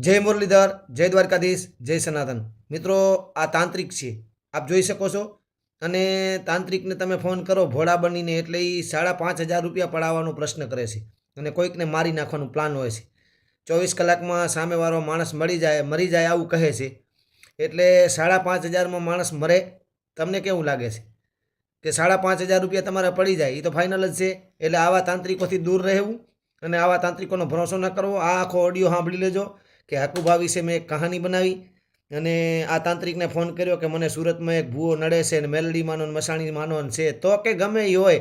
જય મુરલીધર, જય દ્વારકાધીશ, જય સનાતન. મિત્રો, આ તાંત્રિક છે. આપ જોઈ શકો છો. અને તાંત્રિકને તમે ફોન કરો, ભોળા બનીને એટલે એ સાડા પાંચ હજાર રૂપિયા પડાવવાનો પ્રશ્ન કરે છે. અને કોઈકને મારી નાખવાનું પ્લાન હોય છે. ચોવીસ કલાકમાં સામેવાળો માણસ મળી જાય, મરી જાય આવું કહે છે. એટલે સાડા પાંચ હજારમાં માણસ મરે, તમને કેવું લાગે છે? કે સાડા પાંચ હજાર રૂપિયા તમારે પડી જાય એ તો ફાઇનલ જ છે. એટલે આવા તાંત્રિકોથી દૂર રહેવું અને આવા તાંત્રિકોનો ભરોસો ન કરવો. આ આખો ઓડિયો સાંભળી લેજો. કે હકુભા વિશે મેં એક કહાની બનાવી અને આ તાંત્રિકને ફોન કર્યો કે મને સુરતમાં એક ભૂવો નડે છે ને મેલડી માનો મસાણી માનો છે. તો કે ગમે એ હોય,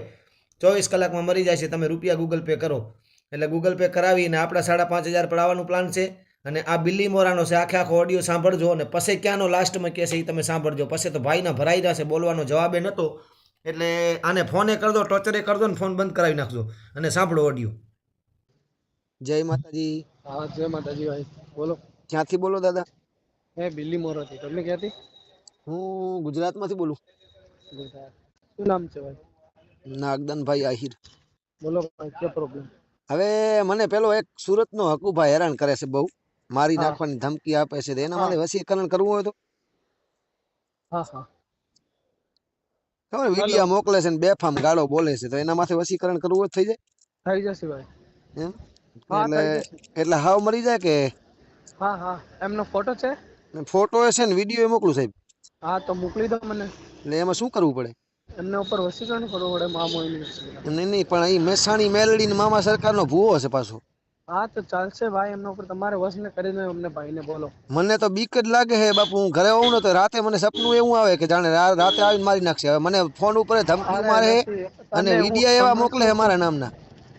ચોવીસ કલાકમાં મરી જાય છે. તમે રૂપિયા ગૂગલ પે કરો. એટલે ગૂગલ પે કરાવીને આપણા સાડા પાંચ હજાર પડાવવાનું પ્લાન છે અને આ બિલ્લી મોરાનો છે. આખે આખો ઓડિયો સાંભળજો અને પછી ક્યાંનો લાસ્ટમાં કહે છે એ તમે સાંભળજો. પછી તો ભાઈના ભરાઈ જશે બોલવાનો જવાબે નહોતો એટલે આને ફોને ટોર્ચરે કરી દો ને ફોન બંધ કરાવી નાખજો. અને સાંભળો ઓડિયો જય માતાજી. હા જય માતાજી ભાઈ. બોલો. ક્યાંથી બોલો દાદા? હે બિલ્લી મોરાથી તમને ક્યાંથી? હું ગુજરાતમાંથી બોલું. ગુજરાત. શું નામ છે ભાઈ? નાગદનભાઈ આહિર. બોલો ભાઈ ક્યાં પ્રોબ્લેમ હવે મને પેલો એક સુરતનો હકુભાઈ હેરાન કરે છે બહુ. મારી નાખવાની ધમકી આપે છે. એના માટે વસીકરણ કરવું હોય તો? હા હા. ખબર વીડિયો મોકલે છે ને બેફામ ગાળો બોલે છે. તો એના માથે વસીકરણ કરવું હોય થઈ થઈ થઈ જશે ભાઈ. જાય એમ એટલે એટલે હાવ મરી જાય કે? હા હા. એમનો ફોટો છે? ફોટો છે ને વીડિયો મોકલું સાહેબ. હા તો મોકલી દો મને. એટલે એમાં શું કરવું પડે? એમના ઉપર વસીકરણ કરવું પડે મામો યુનિવર્સિટી નહીં પણ અહીં મહેસાણી મેલડી ને મામા સરકારનો ભૂવો છે પાછો. હા તો ચાલશે ભાઈ એમના ઉપર તમારે વસને કરીને અમને ભાઈને બોલો. મને તો બીક જ લાગે છે બાપુ હું ઘરે હોઉં ને તો રાતે મને સપનું એવું આવે કે જાણે રાતે આવીને મારી નાખશે. હવે મને ફોન ઉપર ધમકી મારે અને વિડિયા એવા મોકલે છે મારા નામના.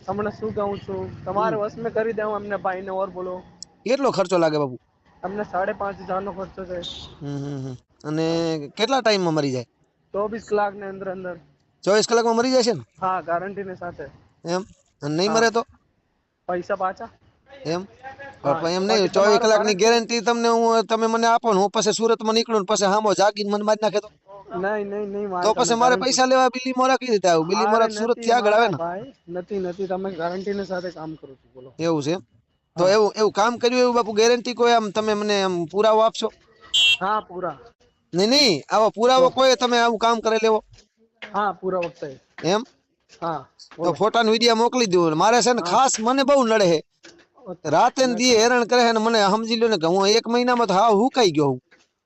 તમને શું કહું છું? તમારે વસમે કરી દેવું એમને ભાઈને ઓર બોલો. કેટલો ખર્ચો લાગે બાપુ? અમને સાડે પાંચ હજાર નો ખર્ચો છે. હમ હમ હમ. અને કેટલા ટાઈમમાં મરી જાય? ચોવીસ કલાક ને અંદર અંદર. ચોવીસ કલાકમાં મરી જાય છે ને? હા ગારંટી ને સાથે. એમ? અને નહીં મરે તો? પૈસા પાછા? એમ? પણ એમ નહીં ચોવીસ કલાકની ગેરંટી તમને હું તમે મને આપો ને હું પછી સુરતમાં નીકળું ને પછી હામો જાગીને મને મારી નાખે તો? નહીં નહીં નહીં મારે તો પછી મારે પૈસા લેવા બિલ્લી મોરા કઈ રીતે આવું બિલ્લી મોરા સુરતથી આગળ આવે ને? ભાઈ નથી નથી તમે ગેરંટી ને સાથે કામ કરો છો બોલો. એવું છે તો એવું એવું કામ કર્યું એવું બાપુ? ગેરંટી કોઈ આમ તમે મને આમ પુરાવો આપશો? હા પૂરા. નહીં નહીં આવો પુરાવો કોઈ તમે આવું કામ કરે લેવો. હા પૂરા વખતે. એમ? હા તો ફોટા ને વીડિયો મોકલી દઉં. મારે છે ને ખાસ મને બહુ નડે છે રાતે ને દી હેરાન કરે છે ને મને સમજી લ્યો ને કે હું એક મહિનામાં તો હાવ હુકાઈ ગયો હું.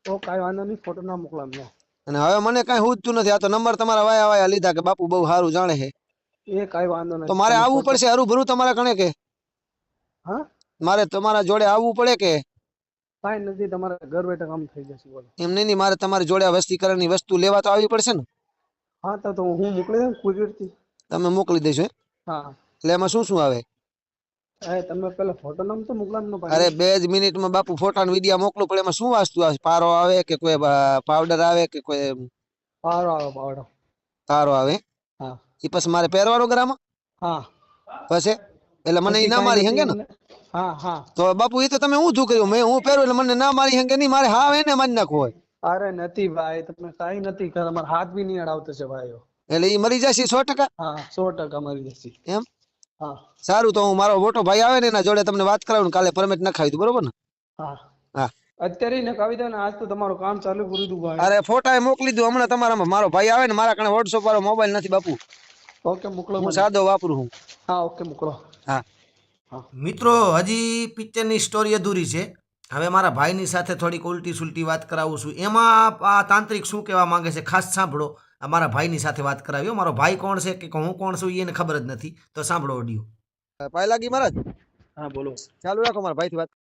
તો કાઈ વાંધો નહીં ફોટો ના મોકલા અમને અને હવે મને કઈ હુજતું નથી. આ તો નંબર તમારા વાયા વાયા લીધા કે બાપુ બહુ સારું જાણે છે. એ કઈ વાંધો નથી. તો મારે આવવું પડશે હરું ભરું તમારા કણે કે? હા? મારે તમારા જોડે આવવું પડે કે? કઈ નથી તમારે ઘર બેઠા કામ થઈ જશે બોલો. એમ નહીં મારે તમારી જોડે વસ્તીકરણની વસ્તુ લેવા તો આવવી પડશે ને? હા તો તો હું મોકલી દઉં courier થી તમે મોકલી દેશો હા. એટલે એમાં શું શું આવે? એ તમે પેલા ફોટો નામ તો મોકલા અરે બે જ મિનિટમાં બાપુ ફોટા ને વીડિયો મોકલો પણ એમાં શું વાસ્તુ આવે પારો આવે કે કોઈ પાવડર આવે કે કોઈ પારો આવે પાવડર તારો આવે? હા. એ પછી મારે પહેરવાનો ગ્રામાં હા. પછી? એટલે મને ઈ ના મારી હંગે ને? હા હા. તો બાપુ એ તો તમે ઊંધું કર્યું? મેં હું પહેરું એટલે મને ના મારી હંગે નહીં મારે હા એને મારી નાખવું હોય. અરે નથી ભાઈ તમે કાઈ નથી કે તમારા હાથ બી નહીં અડાવતો છે ભાઈઓ. એટલે એ મરી જશે સો ટકા? હા સો ટકા મરી જશે. એમ? હા. સારું તો હું મારો મોટો ભાઈ આવે ને એના જોડે તમને વાત કરાવું ને કાલે પરમિટ નખાવી દઉં બરોબર ને? હા. હા. અત્યારે ને કવિતા ને આજ તો તમારું કામ ચાલુ કરી દઉં ભાઈ. અરે ફોટા એ મોકલી દઉં હમણાં તમારામાં મારો ભાઈ આવે ને મારા કણે વોટ્સઅપ વાળો મોબાઈલ નથી બાપુ. ઓકે મોકલો હું સાદો વાપરું હું. હા ઓકે મોકલો. હા. મિત્રો હજી પિક્ચરની સ્ટોરી અધૂરી છે. હવે મારા ભાઈની સાથે થોડીક ઉલટી સુલટી વાત કરાવું છું. એમાં આ તાંત્રિક શું કહેવા માંગે છે ખાસ સાંભળો. મારા ભાઈની સાથે વાત કરાવી મારો ભાઈ કોણ છે કે હું કોણ છું એને ખબર જ નથી. તો સાંભળો ઓડિયો ભાઈ લાગી મહારાજ? હા બોલો. ચાલુ રાખો મારા ભાઈ થી વાત.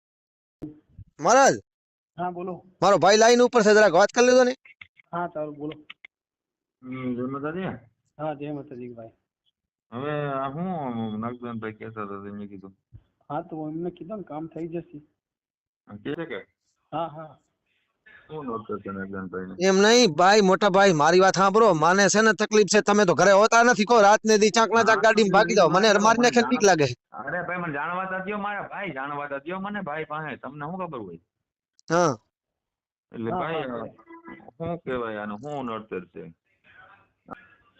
મહારાજ? હા બોલો. મારો ભાઈ લાઈન ઉપર છે જરાક વાત કરી લેજો ને. હા ચાલો બોલો. હમ, જય માતાજી. હા જય માતાજી ભાઈ. હવે હું હું નાગદાનભાઈ કહેતા હતા તે મેં કીધું. હા તો એમને કીધું ને કામ થઈ જશે. કે? હા હા શું નોટ છે નાગદાનભાઈ ને એમ નહીં ભાઈ મોટા ભાઈ મારી વાત સાંભળો. મને છે ને તકલીફ છે તમે તો ઘરે હોતા નથી કહો રાત ને દી ચાંક ના ચાંક ગાડીમાં ભાગી જાવ મને મારી નાખે બીક લાગે. અરે ભાઈ મને જાણવા તા દ્યો મારા ભાઈ જાણવા તા દ્યો મને ભાઈ પાસે. તમને શું ખબર હોય? હા. એટલે ભાઈ શું કહેવાય આનું શું નડતર છે?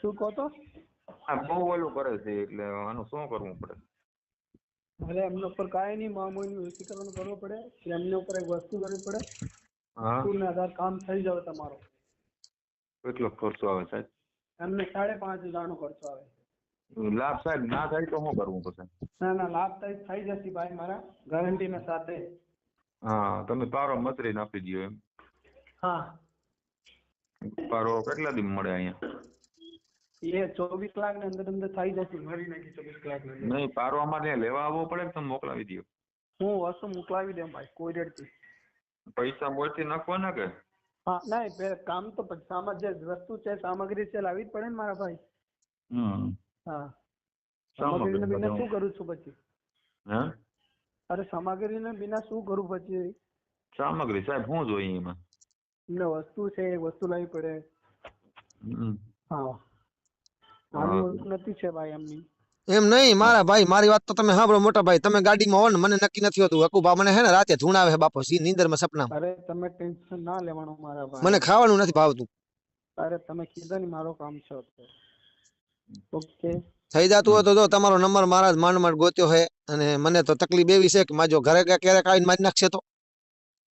શું કહો તો? આ બહુ ઓલું કરે છે એટલે આનું શું કરવું પડે? ભલે એમના ઉપર કાંઈ નહીં મામૂલી વસીકરણ કરવું પડે કે એમના ઉપર એક વસ્તુ કરવી પડે. વસ્તુને આધાર કામ થઈ જાવ તમારો. કેટલો ખર્ચો આવે સાહેબ? એમને સાડે પાંચ હજારનો ખર્ચો આવે. લાભ સાહેબ ના થાય તો શું કરવું પછી ના ના લાભ થાય થઈ જશે ભાઈ મારા ગેરંટીના સાથે. હા તમે પારો મતરીને આપી દો એમ. હા. પારો કેટલા દિન મળે અહીંયા? એ ચોવીસ કલાકની અંદર અંદર થઈ જશે મરી નાખી ચોવીસ કલાક નહીં પારો અમારે લેવા આવવો પડે તમે મોકલાવી દો હું વસ્તુ મોકલાવી દઉં ભાઈ કોઈ રેડથી પૈસા મોલથી નાખવાના કે? હા ના કામ તો સામાન સામા જે વસ્તુ છે સામગ્રી છે લાવવી જ પડે ને મારા ભાઈ. હમ. હા. સામગ્રીને બિના શું કરું છું પછી? હે? અરે સામગ્રીને બિના શું કરું પછી? સામગ્રી સાહેબ શું જોઈએ એમાં? એટલે વસ્તુ છે એ વસ્તુ લાવવી પડે. હા. હા. વસ્તુ નથી છે ભાઈ એમની. એમ નહીં મારા ભાઈ મારી વાત તો તમે સાંભળો મોટા ભાઈ. તમે ગાડીમાં હો ને મને નક્કી નથી હોતું. હકુબા મને હે ને રાતે ધૂણાવે છે બાપો સી નીંદરમાં સપના અરે તમે ટેન્શન ના લેવાનું મારા ભાઈ. મને ખાવાનું નથી ભાવતું. અરે તમે કીધું ને મારો કામ છે ઓકે. થઈ જતું હોય તો જો તમારો નંબર મારા જ માંડ માંડ ગોત્યો હે. અને મને તો તકલીફ એવી છે કે માજો ઘરે ક્યારેક આવીને મારી નાખશે તો.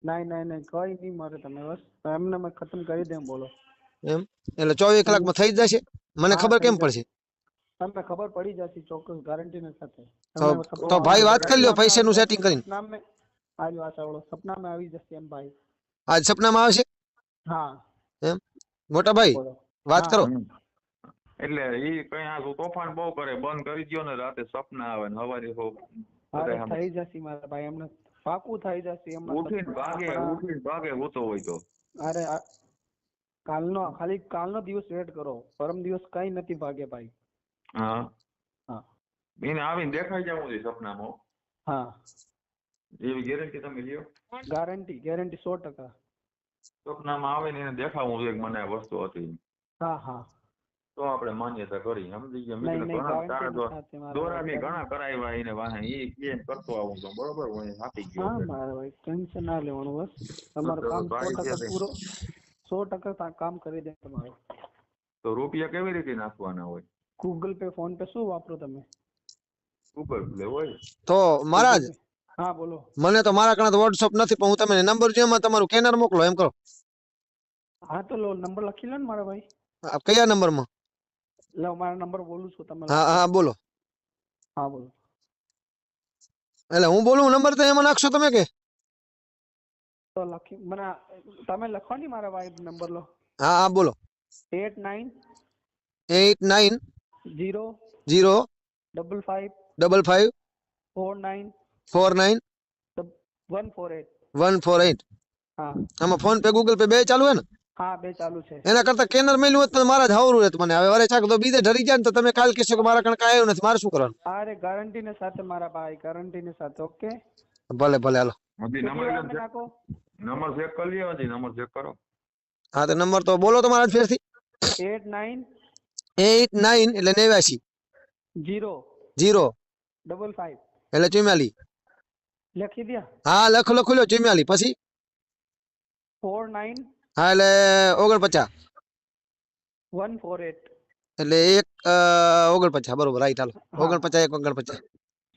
નહીં નહીં નહીં કઈ નહીં મારે તમે બસ. એમને મેં ખતમ કરી દે બોલો. એમ? એટલે ચોવીસ કલાકમાં થઈ જશે. મને ખબર કેમ પડશે? તમને ખબર પડી જશે ચોક્કસ ગારંટી ને સાથે. તો ભાઈ વાત કરી લ્યો પૈસા નું સેટિંગ કરીને. સપનામાં આજ વાત આવડો સપનામાં આવી જશે એમ ભાઈ. આજ સપનામાં આવશે? હા. મોટા ભાઈ વાત કરો. એટલે ઈ કઈ આ તોફાન બહુ કરે બંધ કરી દયો ને રાતે સપના આવે ને હવારે હો થઈ જશે મારા ભાઈ એમને પાકું થઈ જશે એમને ઉઠીને ભાગે ઉઠીને ભાગે હોતો હોય તો. અરે આ- કાલનો ખાલી કાલનો દિવસ વેટ કરો. પરમ દિવસ કઈ નથી ભાગે ભાઈ. હા. હા. એને આવીને દેખાઈ જવું જોઈએ સપનામાં. હા. એવી ગેરંટી તમે લ્યો. ગેરંટી ગેરંટી સો ટકા. સપનામાં આવે ને એને દેખાવું જોઈએ મને આ વસ્તુ હતી. હા હા. તો આપણે માન્યતા કરી સમજી ગયા? નહીં મેં નહીં કીધું ઘણા તારા દોરા મેં ઘણા કરાવ્યા એને વાહ એ કેમ કરતો આવું તો બરોબર? હું આપી ગયો હા મારા ભાઈ ટેન્શન ના લેવાનું બસ. તમારું કામ સો ટકા પૂરો. સો ટકા કામ કરી દે તમારું. તો રૂપિયા કેવી રીતે નાખવાના હોય? ગૂગલ પે ફોન પે શું વાપરો તમે? ગૂગલ પે હોય. તો મહારાજ હા બોલો. મને તો મારા કણે વોટ્સઅપ નથી પણ હું તમને નંબર જો એમાં તમારું કેનર મોકલો એમ કરો. હા તો લો નંબર લખી લો ને મારા ભાઈ. આ કયા નંબરમાં? લો મારા નંબર બોલું છું તમે હા હા બોલો. હા બોલો. એટલે હું બોલું નંબર તો એમાં નાખશો તમે કે? તો લખી મને તમે લખો ને મારા ભાઈ નંબર લો. હા હા બોલો. Eight nine eight nine zero zero double five double five four nine four nine one four eight. One four eight. હા. આમાં ફોન પે ગૂગલ પે બે ચાલુ હે ને? હા બે ચાલુ છે. એના કરતા કેનર મેલ્યું હોત તો મારા જ હવરું રહેત મને. હવે વરે તો બીજે ઢરી જાય ને તો તમે કાલ કહેશો કે મારા કણ કાંઈ આવ્યું નથી. મારે શું કરવાનું? અરે ગારંટી ને સાથે મારા ભાઈ ગારંટી ને સાથે ઓકે ભલે ભલે હાલો. નંબર ચેક કરી નંબર ચેક કરો. હા તો નંબર તો બોલો તમારા જ ફેરથી. એટ નાઇન એટ નાઇન એટલે નેવ્યાસી જીરો જીરો ડબલ ફાઇવ એટલે ચુમ્યાલી. લખી દ્યા હા લખ લખો લ્યો ચુમ્યાલી. પછી? ફોર નાઇન હા એટલે ઓગણપચાસ. વન ફોર એટ એટલે એક અ, ઓગણપચાસ. બરોબર રાઈટ હાલો. ઓગણપચાસ એક ઓગણપચાસ.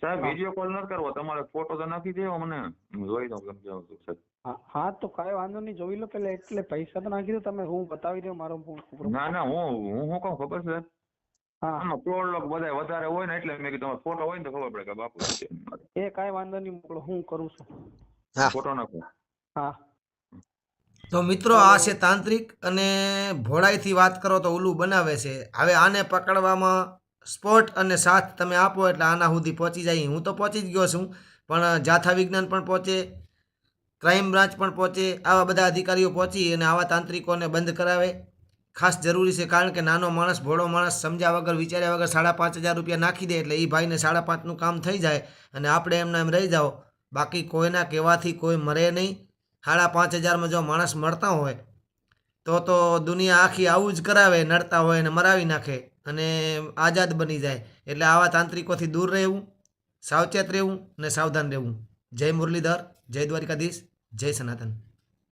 સાહેબ હા. વીડિયો કોલ ન કરવો. તમારે ફોટો તો નાખી દેવો મને. હું જોઈ દઉં કેમ કેવું છે સાહેબ. હા હા તો કાંઈ વાંધો નહીં. જોઈ લો પેલા એટલે પૈસા તો નાખી દો. તમે હું બતાવી દઉં મારો ના ના હું હું શું કહું ખબર છે? હા. આમાં પ્રોડ લોક બધા વધારે હોય ને એટલે મેં કીધું તમારો ફોટો હોય ને તો ખબર પડે કે બાપુ એ કઈ વાંધો નહીં મોકલો હું કરું છું. હા. ફોટો નાખો. હા. તો મિત્રો આ છે તાંત્રિક અને ભોળાઈથી વાત કરો તો ઉલ્લું બનાવે છે. હવે આને પકડવામાં સ્પોટ અને સાથ તમે આપો એટલે આના સુધી પહોંચી જાય. હું તો પહોંચી જ ગયો છું પણ જાથા વિજ્ઞાન પણ પહોંચે. ક્રાઇમ બ્રાન્ચ પણ પહોંચે, આવા બધા અધિકારીઓ પહોંચી અને આવા તાંત્રિકોને બંધ કરાવે. ખાસ જરૂરી છે કારણ કે નાનો માણસ, ભોળો માણસ સમજ્યા વગર, વિચાર્યા વગર સાડા પાંચ હજાર રૂપિયા નાખી દે એટલે એ ભાઈને સાડા પાંચનું કામ થઈ જાય અને આપણે એમના એમ રહી જાઓ. બાકી કોઈના કહેવાથી કોઈ મરે નહીં. સાડા પાંચ હજારમાં જો માણસ મળતા હોય, તો તો દુનિયા આખી આવું જ કરાવે, નડતા હોય અને મરાવી નાખે અને આઝાદ બની જાય. એટલે આવા તાંત્રિકોથી દૂર રહેવું, સાવચેત રહેવું અને સાવધાન રહેવું. જય મુરલીધર, જય દ્વારિકાધીશ. જય સનાતન.